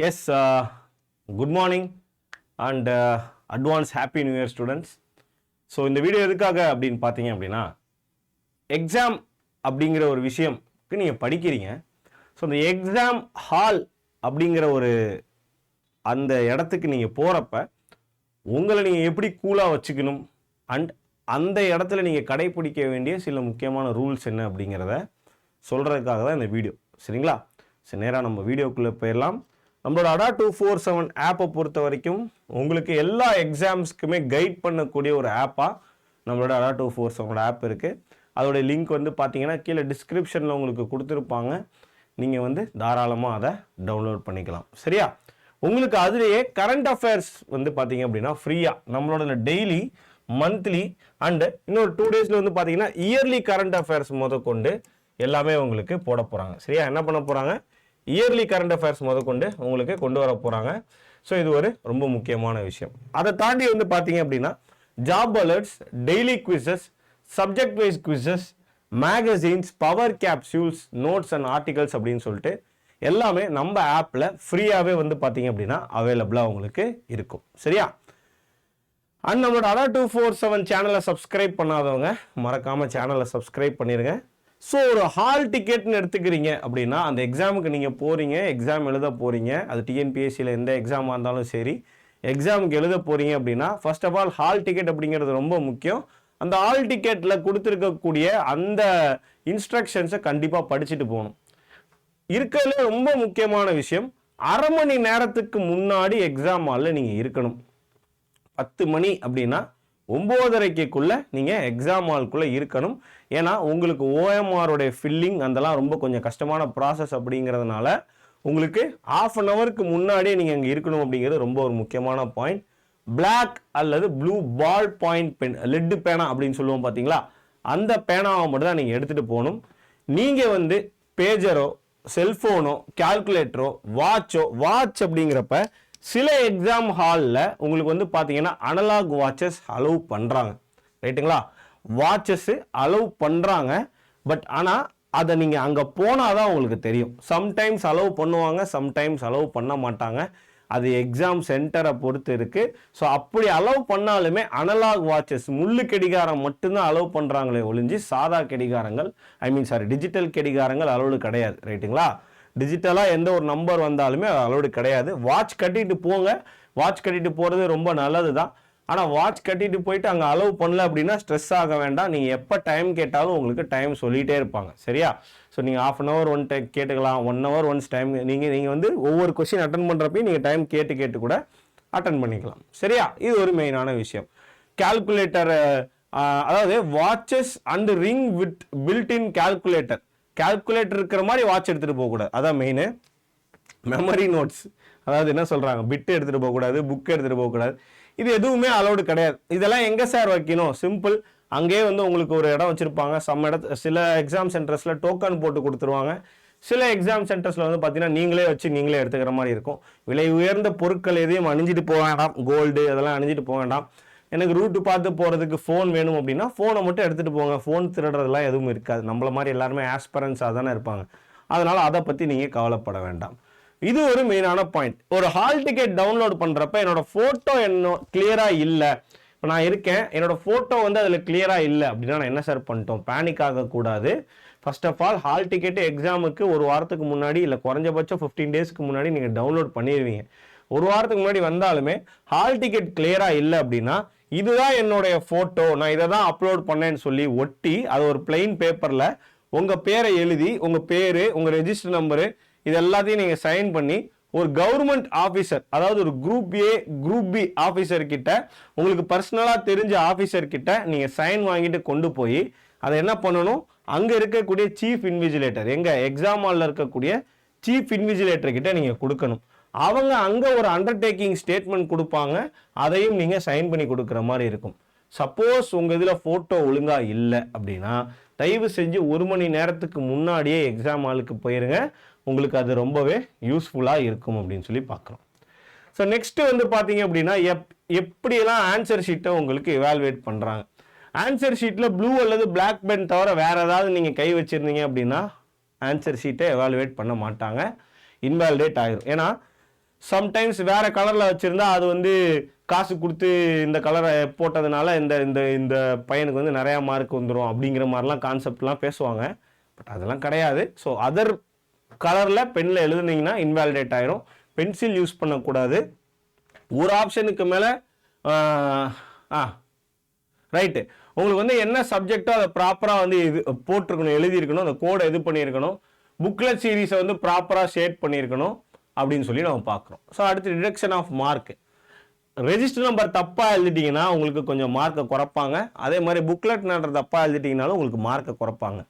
Yes good morning and advance happy new year students so இந்த video எதுக்காக அப்படின்னு பார்த்தீங்க அப்படின்னா எக்ஸாம் அப்படிங்கிற ஒரு விஷயம்க்கு நீங்கள் படிக்கிறீங்க. ஸோ அந்த எக்ஸாம் ஹால் அப்படிங்கிற ஒரு அந்த இடத்துக்கு நீங்கள் போகிறப்ப உங்களை நீங்கள் எப்படி கூலாக வச்சுக்கணும்? அண்ட் அந்த இடத்துல நீங்கள் கடைப்பிடிக்க வேண்டிய சில முக்கியமான ரூல்ஸ் என்ன அப்படிங்கிறத சொல்கிறதுக்காக தான் இந்த வீடியோ சரிங்களா? சரி நேராக நம்ம வீடியோக்குள்ளே போயிடலாம். நம்மளோட அடா டூ ஃபோர் செவன் ஆப்பை பொறுத்த வரைக்கும் உங்களுக்கு எல்லா எக்ஸாம்ஸ்க்குமே கைட் பண்ணக்கூடிய ஒரு ஆப்பாக நம்மளோட அடா டூ ஃபோர் செவனோட ஆப் இருக்குது அதோடைய லிங்க் வந்து பார்த்தீங்கன்னா கீழே டிஸ்கிரிப்ஷனில் உங்களுக்கு கொடுத்துருப்பாங்க. நீங்கள் வந்து தாராளமாக அதை டவுன்லோட் பண்ணிக்கலாம். சரியா? உங்களுக்கு அதுலேயே கரண்ட் அஃபேர்ஸ் வந்து பார்த்தீங்க அப்படின்னா ஃப்ரீயாக நம்மளோட டெய்லி மந்த்லி அண்டு இன்னொரு டூ டேஸில் வந்து பார்த்தீங்கன்னா இயர்லி கரண்ட் அஃபேர்ஸ் முதற்கொண்டு எல்லாமே உங்களுக்கு போட போகிறாங்க சரியா? என்ன பண்ண போகிறாங்க இயர்லி கரண்ட் அஃபேர்ஸ் முதற்கொண்டு உங்களுக்கு கொண்டு வர போகிறாங்க ஸோ இது ஒரு ரொம்ப முக்கியமான விஷயம். அதை தாண்டி வந்து பார்த்தீங்க அப்படின்னா job alerts daily quizzes subject wise quizzes magazines power capsules notes and articles அப்படின்னு சொல்லிட்டு எல்லாமே நம்ம ஆப்பில் ஃப்ரீயாகவே வந்து பார்த்தீங்க அப்படின்னா அவைலபிளாக உங்களுக்கு இருக்கும். சரியா? அண்ட் நம்மளோட அதா டூ ஃபோர் செவன் சேனலை சப்ஸ்கிரைப் பண்ணாதவங்க மறக்காமல் சேனலை சப்ஸ்கிரைப் பண்ணிடுங்க ஸோ ஒரு ஹால் டிக்கெட்னு எடுத்துக்கிறீங்க அப்படின்னா அந்த எக்ஸாமுக்கு நீங்கள் போகிறீங்க எக்ஸாம் எழுத போகிறீங்க அது டிஎன்பிஎஸ்சியில் எந்த எக்ஸாமாக இருந்தாலும் சரி எக்ஸாமுக்கு எழுத போகிறீங்க அப்படின்னா first of all hall ticket அப்படிங்கிறது ரொம்ப முக்கியம். அந்த ஹால் டிக்கெட்டில் கொடுத்துருக்கக்கூடிய அந்த இன்ஸ்ட்ரக்ஷன்ஸை கண்டிப்பாக படிச்சுட்டு போகணும். இருக்கிறதுல ரொம்ப முக்கியமான விஷயம் அரை மணி நேரத்துக்கு முன்னாடி எக்ஸாம் ஹாலில் நீங்கள் இருக்கணும். பத்து மணி அப்படின்னா ஒம்போதரைக்குள்ள நீங்கள் எக்ஸாம் ஹால்குள்ளே இருக்கணும். ஏன்னா உங்களுக்கு ஓஎம்ஆருடைய ஃபில்லிங் அதெல்லாம் ரொம்ப கொஞ்சம் கஷ்டமான ப்ராசஸ் அப்படிங்கிறதுனால உங்களுக்கு ஆஃப் அன் ஹவருக்கு முன்னாடியே நீங்கள் அங்கே இருக்கணும் அப்படிங்கிறது ரொம்ப ஒரு முக்கியமான பாயிண்ட் பிளாக் அல்லது ப்ளூ பால் பாயிண்ட் பென் லெட்டு பேனா அப்படின்னு சொல்லுவோம் பார்த்தீங்களா அந்த பேனாவை மட்டும் தான் நீங்கள் எடுத்துகிட்டு போகணும். நீங்கள் வந்து பேஜரோ செல்ஃபோனோ கால்குலேட்டரோ வாட்சோ வாட்ச் அப்படிங்கிறப்ப சில எக்ஸாம் ஹாலில் உங்களுக்கு வந்து பார்த்தீங்கன்னா அனலாக் வாட்சஸ் அலோவ் பண்ணுறாங்க ரைட்டுங்களா வாட்சஸ்ஸு அலோவ் பண்ணுறாங்க பட் ஆனால் அதை நீங்கள் அங்கே போனால் தான் உங்களுக்கு தெரியும். சம்டைம்ஸ் அலோவ் பண்ணுவாங்க சம்டைம்ஸ் அலோவ் பண்ண மாட்டாங்க. அது எக்ஸாம் சென்டரை பொறுத்து இருக்குது ஸோ அப்படி அலோவ் பண்ணாலுமே அனலாக் வாட்சஸ் முள்ளு கெடிகாரம் மட்டும்தான் அலோவ் பண்ணுறாங்களே ஒழிஞ்சு சாதா கெடிகாரங்கள் ஐ மீன் சாரி டிஜிட்டல் கடிகாரங்கள் அலோடு கிடையாது. ரைட்டுங்களா டிஜிட்டலாக எந்த ஒரு நம்பர் வந்தாலுமே அது அலோடு கிடையாது. வாட்ச் கட்டிட்டு போங்க. வாட்ச் கட்டிட்டு போகிறது ரொம்ப நல்லது தான் ஆனால் வாட்ச் கட்டிட்டு போயிட்டு அங்கே அலோவ் பண்ணல அப்படின்னா ஸ்ட்ரெஸ் ஆக வேண்டாம். நீங்கள் எப்போ டைம் கேட்டாலும் உங்களுக்கு டைம் சொல்லிகிட்டே இருப்பாங்க. சரியா? ஸோ நீங்கள் half an hour one time கேட்டுக்கலாம். ஒன் ஹவர் ஒன்ஸ் டைம் நீங்கள் நீங்கள் வந்து ஒவ்வொரு கொஷின் அட்டன் பண்ணுறப்பையும் நீங்கள் டைம் கேட்டு கேட்டு கூட அட்டன் பண்ணிக்கலாம். சரியா? இது ஒரு மெயினான விஷயம். கால்குலேட்டர் அதாவது watches and ring with built in calculator calculator இருக்கிற மாதிரி வாட்ச் எடுத்துகிட்டு போகக்கூடாது அதான் மெயின் மெமரி நோட்ஸ் அதாவது என்ன சொல்கிறாங்க பிட்டு எடுத்துகிட்டு போகக்கூடாது புக் எடுத்துகிட்டு போகக்கூடாது இது எதுவுமே அலௌடு கிடையாது. இதெல்லாம் எங்கே சார் வைக்கணும்? சிம்பிள் அங்கேயே வந்து உங்களுக்கு ஒரு இடம் வச்சுருப்பாங்க. சம் இடத்து சில எக்ஸாம் சென்டர்ஸில் டோக்கன் போட்டு கொடுத்துருவாங்க. சில எக்ஸாம் சென்டர்ஸில் வந்து பார்த்தீங்கன்னா நீங்களே வச்சு நீங்களே எடுத்துக்கிற மாதிரி இருக்கும். விலை உயர்ந்த பொருட்கள் எதையும் அணிஞ்சிட்டு போக வேண்டாம். கோல்டு அதெல்லாம் அணிஞ்சிட்டு போக வேண்டாம். எனக்கு ரூட்டு பார்த்து போகிறதுக்கு ஃபோன் வேணும் அப்படின்னா ஃபோனை மட்டும் எடுத்துகிட்டு போங்க. ஃபோன் திருடுறதுலாம் எதுவும் இருக்காது. நம்மள மாதிரி எல்லாருமே ஆஸ்பரன்ஸாக தானே இருப்பாங்க. அதனால் அதை பற்றி நீங்கள் கவலைப்பட வேண்டாம். இது ஒரு மெயினான பாயிண்ட் ஒரு ஹால் டிக்கெட் டவுன்லோட் பண்ணுறப்ப என்னோடய ஃபோட்டோ என்ன கிளியராக இல்லை. இப்போ நான் இருக்கேன். என்னோடய ஃபோட்டோ வந்து அதில் கிளியராக இல்லை அப்படின்னா நான் என்ன சார் பண்ணிட்டோம்? பேனிக் ஆகக்கூடாது. First of all hall ticket எக்ஸாமுக்கு ஒரு வாரத்துக்கு முன்னாடி இல்லை குறைஞ்சபட்சம் ஃபிஃப்டீன் டேஸ்க்கு முன்னாடி நீங்கள் டவுன்லோட் பண்ணிடுவீங்க ஒரு வாரத்துக்கு முன்னாடி வந்தாலுமே ஹால் டிக்கெட் கிளியராக இல்லை அப்படின்னா இதுதான் என்னுடைய ஃபோட்டோ நான் இதை தான் அப்லோட் பண்ணேன்னு சொல்லி ஒட்டி அது ஒரு பிளெயின் பேப்பரில் உங்கள் பேரை எழுதி உங்கள் பேர் உங்கள் ரெஜிஸ்டர் நம்பரு இது எல்லாத்தையும் நீங்கள் சைன் பண்ணி ஒரு கவர்மெண்ட் ஆஃபீஸர் அதாவது ஒரு group A group B officer கிட்ட உங்களுக்கு பர்சனலாக தெரிஞ்ச ஆஃபீஸர் கிட்ட நீங்கள் சைன் வாங்கிட்டு கொண்டு போய் அதை என்ன பண்ணணும்? அங்கே இருக்கக்கூடிய சீஃப் இன்விஜிலேட்டர் எங்கள் எக்ஸாம் ஹாலில் இருக்கக்கூடிய சீஃப் இன்விஜிலேட்டர் கிட்ட நீங்கள் கொடுக்கணும். அவங்க அங்கே ஒரு அண்டர்டேக்கிங் ஸ்டேட்மெண்ட் கொடுப்பாங்க அதையும் நீங்கள் சைன் பண்ணி கொடுக்குற மாதிரி இருக்கும். சப்போஸ் உங்கள் இதில் ஃபோட்டோ ஒழுங்காக இல்லை அப்படின்னா தயவு செஞ்சு ஒரு மணி நேரத்துக்கு முன்னாடியே எக்ஸாம் ஹாலுக்கு போயிருங்க. உங்களுக்கு அது ரொம்பவே யூஸ்ஃபுல்லாக இருக்கும் அப்படின்னு சொல்லி பார்க்குறோம். ஸோ நெக்ஸ்ட்டு வந்து பார்த்தீங்க அப்படின்னா எப் எப்படியெல்லாம் ஆன்சர் ஷீட்டை உங்களுக்கு எவால்வேட் பண்ணுறாங்க ஆன்சர் ஷீட்டில் ப்ளூ அல்லது பிளாக் பென் தவிர வேறு ஏதாவது நீங்கள் கை வச்சுருந்தீங்க அப்படின்னா ஆன்சர் ஷீட்டை எவாலுவேட் பண்ண மாட்டாங்க. இன்வாலிடேட் ஆகிடும் ஏன்னா சம்டைம்ஸ் வேறு கலரில் வச்சுருந்தா அது வந்து காசு கொடுத்து இந்த கலரை போட்டதுனால இந்த இந்த இந்த பையனுக்கு வந்து நிறையா மார்க் வந்துடும் அப்படிங்கிற மாதிரிலாம் கான்செப்ட்லாம் பேசுவாங்க. பட் அதெல்லாம் கிடையாது. ஸோ அதர் கலரில் பெனில் எழுதுனீங்கன்னா இன்வாலிடேட் ஆயிரும். பென்சில் யூஸ் பண்ணக்கூடாது. ஒரு ஆப்ஷனுக்கு மேலே ஆ ரைட்டு உங்களுக்கு வந்து என்ன சப்ஜெக்டோ அதை ப்ராப்பராக வந்து இது போட்டிருக்கணும் எழுதியிருக்கணும் அந்த கோடை இது பண்ணியிருக்கணும். புக்லெட் சீரீஸை வந்து ப்ராப்பராக ஷேட் பண்ணியிருக்கணும். அப்படின்னு சொல்லி நம்ம பார்க்குறோம். ஸோ அடுத்து deduction of mark register number தப்பாக எழுதிட்டிங்கன்னா உங்களுக்கு கொஞ்சம் மார்க்கை குறைப்பாங்க. அதே மாதிரி புக்லெட் நம்பர் தப்பாக எழுதிட்டிங்கனாலும் உங்களுக்கு மார்க்கை குறைப்பாங்க.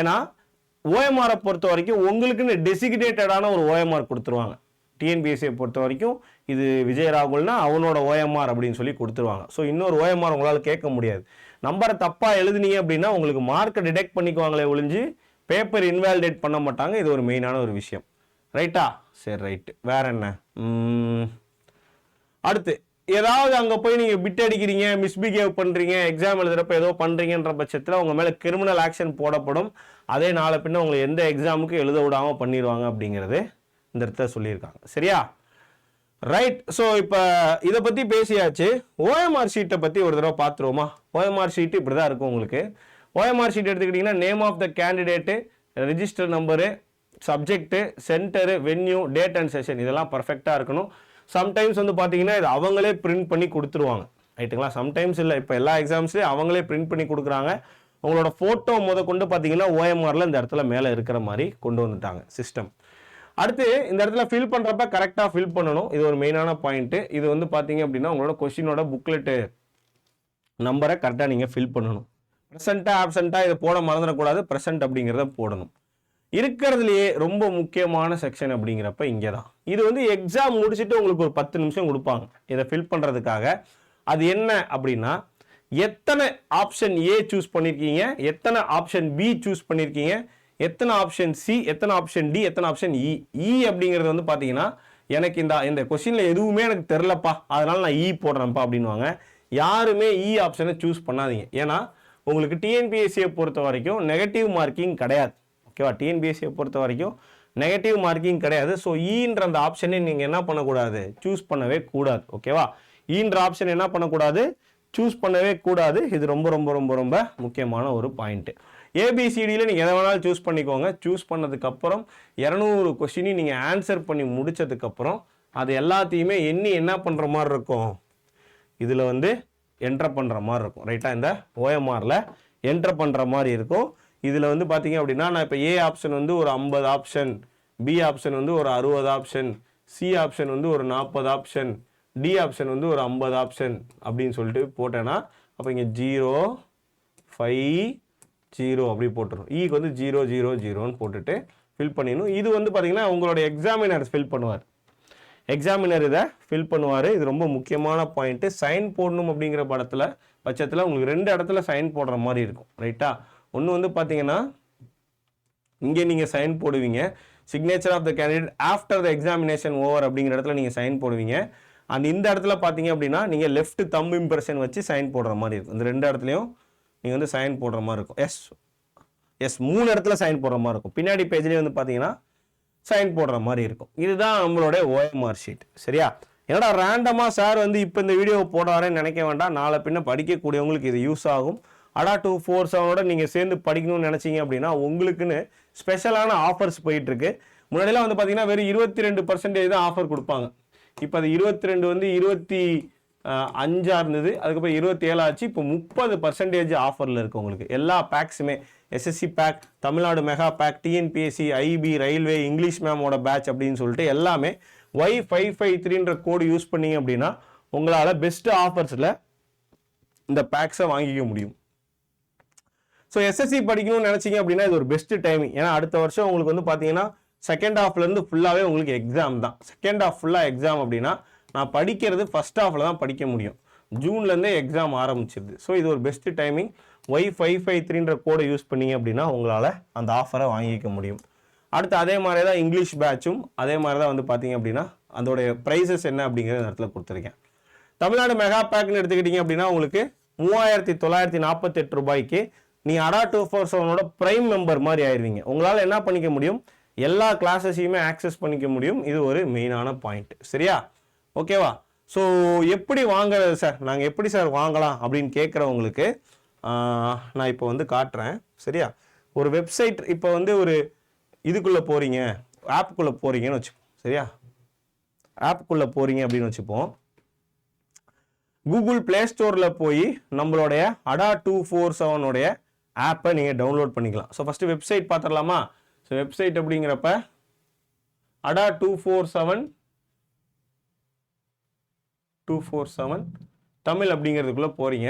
ஏன்னா ஓஎம்ஆரை பொறுத்த வரைக்கும் உங்களுக்குன்னு டெசிக்னேட்டடான ஒரு ஓஎம்ஆர் கொடுத்துருவாங்க. டிஎன்பிஎஸ்சியை பொறுத்த வரைக்கும் இது விஜய் ராகுல்னா அவனோட ஓஎம்ஆர் அப்படின்னு சொல்லி கொடுத்துருவாங்க. ஸோ இன்னொரு ஓஎம்ஆர் உங்களால் கேட்க முடியாது. நம்பரை தப்பாக எழுதுனீங்க அப்படின்னா உங்களுக்கு மார்க்கை டிடெக்ட் பண்ணிக்குவாங்களே ஒழிஞ்சு பேப்பர் இன்வாலிடேட் பண்ண மாட்டாங்க. இது ஒரு மெயினான ஒரு விஷயம். ரைட்டா சரி ரைட்டு வேற என்ன? அடுத்து ஏதாவது அங்கே போய் நீங்கள் பிட் அடிக்கிறீங்க மிஸ்பிஹேவ் பண்ணுறீங்க எக்ஸாம் எழுதுகிறப்ப ஏதோ பண்ணுறீங்கன்ற பட்சத்தில் உங்கள் மேலே கிரிமினல் ஆக்ஷன் போடப்படும். அதே நாளை பின்ன உங்களை எந்த எக்ஸாமுக்கும் எழுத விடாமல் பண்ணிடுவாங்க அப்படிங்கிறது இந்த இடத்துல சொல்லியிருக்காங்க. சரியா? ரைட் ஸோ இப்போ இதை பற்றி பேசியாச்சு. ஓஎம்ஆர் ஷீட்டை பற்றி ஒரு தடவை பார்த்துருவோமா? ஓஎம்ஆர் ஷீட் இப்படி தான் இருக்கும் உங்களுக்கு. ஓஎம்ஆர் ஷீட் எடுத்துக்கிட்டிங்கன்னா name of the candidate register number subject centre venue date and session இதெல்லாம் பர்ஃபெக்டாக இருக்கணும். சம்டைம்ஸ் வந்து பார்த்தீங்கன்னா இது அவங்களே பிரிண்ட் பண்ணி கொடுத்துருவாங்க. ரைட்டுங்களா சம்டைம்ஸ் இல்லை. இப்போ எல்லா எக்ஸாம்ஸ்லேயும் அவங்களே பிரிண்ட் பண்ணி கொடுக்குறாங்க. உங்களோட ஃபோட்டோ முத கொண்டு பார்த்தீங்கன்னா ஓஎம்ஆரில் இந்த இடத்துல மேலே இருக்கிற மாதிரி கொண்டு வந்துட்டாங்க சிஸ்டம் அடுத்து இந்த இடத்துல ஃபில் பண்ணுறப்ப கரெக்டாக ஃபில் பண்ணணும். இது ஒரு மெயினான பாயிண்ட்டு இது வந்து பார்த்தீங்க அப்படின்னா உங்களோட கொஷினோட புக்லெட்டு நம்பரை கரெக்டாக நீங்கள் ஃபில் பண்ணணும். ப்ரெசண்ட்டாக ஆப்சண்ட்டாக இதை போட மறந்துடக்கூடாது. ப்ரெசன்ட் அப்படிங்கிறத போடணும். இருக்கிறதுலையே ரொம்ப முக்கியமான செக்ஷன் அப்படிங்கிறப்ப இங்கே தான் இது வந்து எக்ஸாம் முடிச்சுட்டு உங்களுக்கு ஒரு பத்து நிமிஷம் கொடுப்பாங்க. இதை ஃபில் பண்ணுறதுக்காக அது என்ன அப்படின்னா எத்தனை ஆப்ஷன் ஏ சூஸ் பண்ணியிருக்கீங்க எத்தனை ஆப்ஷன் பி சூஸ் பண்ணியிருக்கீங்க எத்தனை ஆப்ஷன் சி எத்தனை ஆப்ஷன் டி எத்தனை ஆப்ஷன் இ இ அப்படிங்கிறது வந்து பார்த்தீங்கன்னா எனக்கு இந்த இந்த கொஷினில் எதுவுமே எனக்கு தெரிலப்பா. அதனால் நான் இ போடுறேன்ப்பா அப்படின்வாங்க யாருமே இ ஆப்ஷனை சூஸ் பண்ணாதீங்க. ஏன்னா உங்களுக்கு டிஎன்பிஎஸ்சியை பொறுத்த வரைக்கும் நெகட்டிவ் மார்க்கிங் கிடையாது. ஓகேவா? டிஎன்பிஎஸ்சியை பொறுத்த வரைக்கும் நெகட்டிவ் மார்க்கிங் கிடையாது. ஸோ ஈன்ற e அந்த ஆப்ஷனை நீங்கள் என்ன பண்ணக்கூடாது? சூஸ் பண்ணவே கூடாது. ஓகேவா? E ஈன்ற ஆப்ஷன் என்ன பண்ணக்கூடாது? சூஸ் பண்ணவே கூடாது. இது ரொம்ப ரொம்ப ரொம்ப ரொம்ப முக்கியமான ஒரு பாயிண்ட்டு ஏபிசிடியில் நீங்கள் எதை வேணாலும் சூஸ் பண்ணிக்கோங்க. சூஸ் பண்ணதுக்கப்புறம் இரநூறு கொஸ்டினையும் நீங்கள் ஆன்சர் பண்ணி முடித்ததுக்கப்புறம் அது எல்லாத்தையுமே எண்ணி என்ன பண்ணுற மாதிரி இருக்கும்? இதில் வந்து என்ட்ரு பண்ணுற மாதிரி இருக்கும். ரைட்டாக இந்த ஓஎம்ஆரில் என்ட்ரு பண்ணுற மாதிரி இருக்கும். இதில் வந்து பார்த்தீங்க அப்படின்னா நான் இப்போ ஏ ஆப்ஷன் வந்து ஒரு ஐம்பது ஆப்ஷன் பி ஆப்ஷன் வந்து ஒரு அறுபது ஆப்ஷன் சி ஆப்ஷன் வந்து ஒரு நாற்பது ஆப்ஷன் டி ஆப்ஷன் வந்து ஒரு ஐம்பது ஆப்ஷன் அப்படின்னு சொல்லிட்டு போட்டேன்னா அப்போ இங்கே ஜீரோ ஃபைவ் ஜீரோ அப்படி போட்டுரும். E ஈக்கு வந்து ஜீரோ ஜீரோ ஜீரோன்னு போட்டுட்டு ஃபில் பண்ணிடணும். இது வந்து பார்த்தீங்கன்னா உங்களோட எக்ஸாமினர் ஃபில் பண்ணுவார். எக்ஸாமினர் இதை ஃபில் பண்ணுவார். இது ரொம்ப முக்கியமான பாயிண்ட்டு சைன் போடணும் அப்படிங்கிற படத்தில் பட்சத்தில் உங்களுக்கு ரெண்டு இடத்துல சைன் போடுற மாதிரி இருக்கும். ரைட்டா ஒன்று வந்து பார்த்தீங்கன்னா இங்கே நீங்கள் சைன் போடுவீங்க. Signature of the candidate after the examination over அப்படிங்கிற இடத்துல நீங்கள் சைன் போடுவீங்க. அந்த இந்த இடத்துல பார்த்தீங்க அப்படின்னா நீங்கள் லெஃப்ட் தம் இம்ப்ரெஷன் வச்சு சைன் போடுற மாதிரி இருக்கும். இந்த ரெண்டு இடத்துலையும் நீங்கள் வந்து சைன் போடுற மாதிரி இருக்கும். எஸ் எஸ் மூணு இடத்துல சைன் போடுற மாதிரி இருக்கும். பின்னாடி பேஜ்லேயே வந்து பார்த்தீங்கன்னா சைன் போடுற மாதிரி இருக்கும். இதுதான் நம்மளுடைய ஓஎம்ஆர் ஷீட் சரியா? என்னடா ரேண்டமாக சார் வந்து இப்போ இந்த வீடியோ போடுறாருன்னு நினைக்க வேண்டாம். நாளை பின்ன படிக்கக்கூடியவங்களுக்கு இது யூஸ் ஆகும். அடா டூ ஃபோர் செவனோட நீங்கள் சேர்ந்து படிக்கணும்னு நினச்சிங்க அப்படின்னா உங்களுக்குன்னு ஸ்பெஷலான ஆஃபர்ஸ் போயிட்டுருக்கு. முன்னாடிலாம் வந்து பார்த்தீங்கன்னா வெறும் இருபத்தி ரெண்டு பர்சன்டேஜ் தான் ஆஃபர் கொடுப்பாங்க. இப்போ அது இருபத்தி ரெண்டு வந்து இருபத்தி அஞ்சாக இருந்தது. அதுக்கப்புறம் இருபத்தி ஏழாச்சு இப்போ முப்பது பர்சன்டேஜ் ஆஃபரில் இருக்குது உங்களுக்கு. எல்லா பேக்ஸுமே SSC pack Tamil Nadu mega pack TNPSC IB railway English மேமோட batch அப்படின்னு சொல்லிட்டு எல்லாமே ஒய் ஃபைவ் ஃபைவ் த்ரீன்ற கோடு யூஸ் பண்ணீங்க அப்படின்னா உங்களால் பெஸ்ட்டு ஆஃபர்ஸில் இந்த பேக்ஸை வாங்கிக்க முடியும். ஸோ எஸ்எஸ்சி படிக்கணும்னு நினச்சிங்க அப்படின்னா இது ஒரு பெஸ்ட் டைமிங் ஏன்னா அடுத்த வருஷம் உங்களுக்கு வந்து பார்த்தீங்கன்னா செகண்ட் ஹாஃப்லேருந்து ஃபுல்லாகவே உங்களுக்கு எக்ஸாம் தான். செகண்ட் ஹாஃப் ஃபுல்லாக எக்ஸாம் அப்படின்னா நான் படிக்கிறது ஃபஸ்ட் ஹாஃபில் தான் படிக்க முடியும். ஜூன்லேருந்தே எக்ஸாம் ஆரம்பிச்சிருது. ஸோ இது ஒரு best timing Y five five த்ரீன்ற கோடை யூஸ் பண்ணிங்க அப்படின்னா உங்களால் அந்த ஆஃபரை வாங்கிக்க முடியும். அடுத்து அதே மாதிரி தான் இங்கிலீஷ் பேட்சும் அதே மாதிரி தான் வந்து பார்த்தீங்க அப்படின்னா அதோடைய ப்ரைஸஸ் என்ன அப்படிங்கிறத இடத்துல கொடுத்துருக்கேன். தமிழ்நாடு மெகா பேக்னு எடுத்துக்கிட்டிங்க அப்படின்னா உங்களுக்கு மூவாயிரத்தி தொள்ளாயிரத்தி நாற்பத்தெட்டு ரூபாய்க்கு நீங்கள் அடா டூ ஃபோர் செவனோட ப்ரைம் மெம்பர் மாதிரி ஆயிடுவீங்க உங்களால் என்ன பண்ணிக்க முடியும்? எல்லா கிளாஸஸையுமே ஆக்சஸ் பண்ணிக்க முடியும். இது ஒரு மெயினான பாயிண்ட் சரியா? ஓகேவா ஸோ எப்படி வாங்குறது சார் நாங்கள் எப்படி சார் வாங்கலாம் அப்படின்னு கேட்குறவங்களுக்கு நான் இப்போ வந்து காட்டுறேன். சரியா? ஒரு வெப்சைட் இப்போ வந்து ஒரு இதுக்குள்ளே போகிறீங்க ஆப்புக்குள்ளே போகிறீங்கன்னு வச்சுப்போம். சரியா? ஆப்புக்குள்ளே போகிறீங்க அப்படின்னு வச்சுப்போம். கூகுள் ப்ளே ஸ்டோரில் போய் நம்மளுடைய அடா டூ ஃபோர் செவனுடைய ஆப்பை நீங்கள் டவுன்லோட் பண்ணிக்கலாம். ஸோ ஃபஸ்ட்டு வெப்சைட் பார்த்துடலாமா? ஸோ வெப்சைட் அப்படிங்கிறப்ப Adda two four seven two four seven Tamil அப்படிங்கிறதுக்குள்ளே போகிறீங்க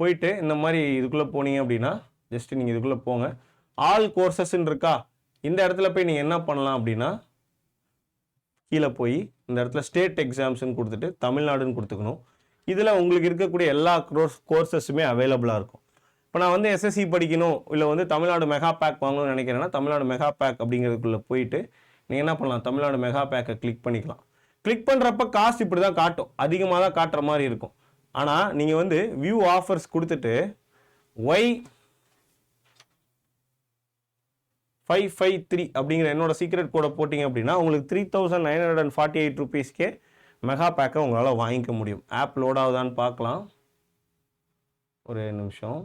போயிட்டு இந்த மாதிரி இதுக்குள்ளே போனீங்க அப்படின்னா ஜஸ்ட் நீங்கள் இதுக்குள்ளே போங்க. ஆல் கோர்சஸ்ன்னு இருக்கா? இந்த இடத்துல போய் நீங்கள் என்ன பண்ணலாம் அப்படின்னா கீழே போய் இந்த இடத்துல ஸ்டேட் எக்ஸாம்ஸ்ன்னு கொடுத்துட்டு தமிழ்நாடுன்னு கொடுத்துக்கணும். இதில் உங்களுக்கு இருக்கக்கூடிய எல்லா கோர்ஸ் கோர்சஸுமே அவைலபிளாக இருக்கும். இப்போ நான் வந்து எஸ்எஸ்சி படிக்கணும் இல்லை வந்து தமிழ்நாடு மெகா பேக் வாங்கணும்னு நினைக்கிறேன்னா தமிழ்நாடு மெகா பேக் அப்படிங்கிறதுக்குள்ளே போயிட்டு நீங்கள் என்ன பண்ணலாம்? தமிழ்நாடு மெகா பேக்கை கிளிக் பண்ணிக்கலாம். கிளிக் பண்ணுறப்ப காசு இப்படி தான் காட்டும். அதிகமாக தான் காட்டுற மாதிரி இருக்கும். ஆனால் நீங்கள் வந்து வியூ ஆஃபர்ஸ் கொடுத்துட்டு ஒய் ஃபைவ் ஃபைவ் த்ரீ அப்படிங்கிற என்னோட சீக்ரெட் கோடை போட்டிங்க அப்படின்னா உங்களுக்கு three thousand nine hundred and forty eight ருபீஸ்க்கே mega பேக்கை உங்களால் வாங்கிக்க முடியும். ஆப் லோட் ஆகுதான்னு பார்க்கலாம். ஒரு நிமிஷம்.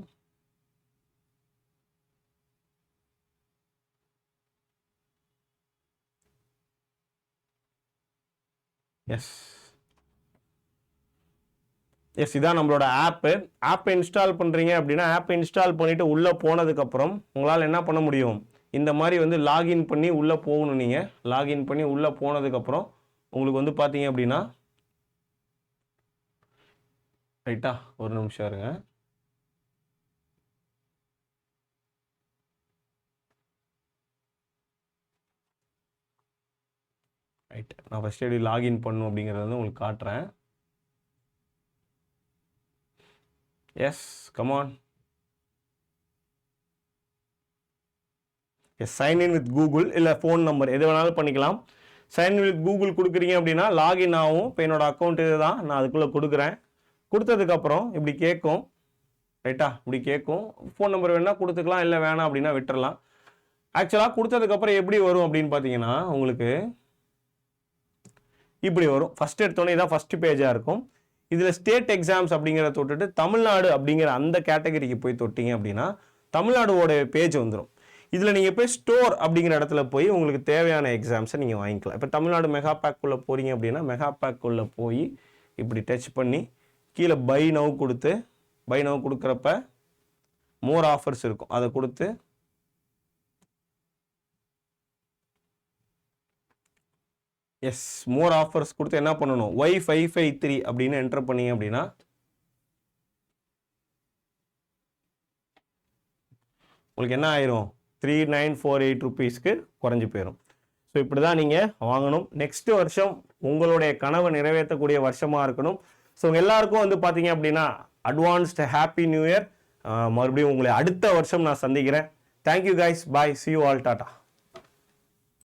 எஸ் எஸ் இதான் நம்மளோட ஆப்பு ஆப்பை இன்ஸ்டால் பண்ணுறீங்க அப்படின்னா ஆப்பை இன்ஸ்டால் பண்ணிவிட்டு உள்ளே போனதுக்கப்புறம் உங்களால் என்ன பண்ண முடியும்? இந்த மாதிரி வந்து லாகின் பண்ணி உள்ளே போகணும் நீங்கள் லாகின் பண்ணி உள்ளே போனதுக்கப்புறம் உங்களுக்கு வந்து பார்த்தீங்க அப்படின்னா ரைட்டா ஒரு நிமிஷம் இருங்க. ரைட் நான் ஃபஸ்ட் எப்படி லாகின் பண்ணும் அப்படிங்கிறத வந்து உங்களுக்கு காட்டுறேன். Yes come on yes sign in with Google இல்லை ஃபோன் நம்பர் எது வேணாலும் பண்ணிக்கலாம். சைன் வித் கூகுள் கொடுக்குறீங்க அப்படின்னா லாகின் ஆகும். இப்போ என்னோட அக்கௌண்ட் இது தான் நான் அதுக்குள்ளே கொடுக்குறேன். கொடுத்ததுக்கப்புறம் இப்படி கேட்கும். ரைட்டா இப்படி கேட்கும். ஃபோன் நம்பர் வேணால் கொடுத்துக்கலாம் இல்லை வேணாம் அப்படின்னா விட்டுறலாம். ஆக்சுவலாக கொடுத்ததுக்கப்புறம் எப்படி வரும் அப்படின்னு பார்த்தீங்கன்னா உங்களுக்கு இப்படி வரும். ஃபஸ்ட் எடுத்தோன்னே இதான் ஃபஸ்ட் பேஜாக இருக்கும். இதில் ஸ்டேட் எக்ஸாம்ஸ் அப்படிங்கிறத தொட்டுட்டு தமிழ்நாடு அப்படிங்கிற அந்த கேட்டகரிக்கு போய் தொட்டிங்க அப்படின்னா தமிழ்நாடோட பேஜ் வந்துடும் இதில் நீங்கள் போய் ஸ்டோர் அப்படிங்கிற இடத்துல போய் உங்களுக்கு தேவையான எக்ஸாம்ஸை நீங்கள் வாங்கிக்கலாம். இப்போ தமிழ்நாடு மெகா பேக்குள்ளே போகிறீங்க அப்படின்னா மெகா பேக்குள்ளே போய் இப்படி டச் பண்ணி கீழே பை நவ் கொடுத்து பை நவ் கொடுக்குறப்ப மோர் ஆஃபர்ஸ் இருக்கும். அதை கொடுத்து எஸ் மோர் ஆஃபர்ஸ் கொடுத்து என்ன பண்ணணும்? ஒய் ஃபைவ் ஃபைவ் த்ரீ அப்படின்னு என்டர் பண்ணீங்க அப்படின்னா உங்களுக்கு என்ன ஆயிரும்? த்ரீ நைன் ஃபோர் எயிட் ருபீஸ்க்கு குறைஞ்சி போயிடும் ஸோ இப்படி தான் நீங்கள் வாங்கணும். நெக்ஸ்ட் வருஷம் உங்களுடைய கனவை நிறைவேற்றக்கூடிய வருஷமாக இருக்கணும். ஸோ எல்லாருக்கும் வந்து பார்த்தீங்க அப்படின்னா அட்வான்ஸ்டு ஹாப்பி நியூ இயர் மறுபடியும் உங்களை அடுத்த வருஷம் நான் சந்திக்கிறேன். Thank you guys bye see you all tata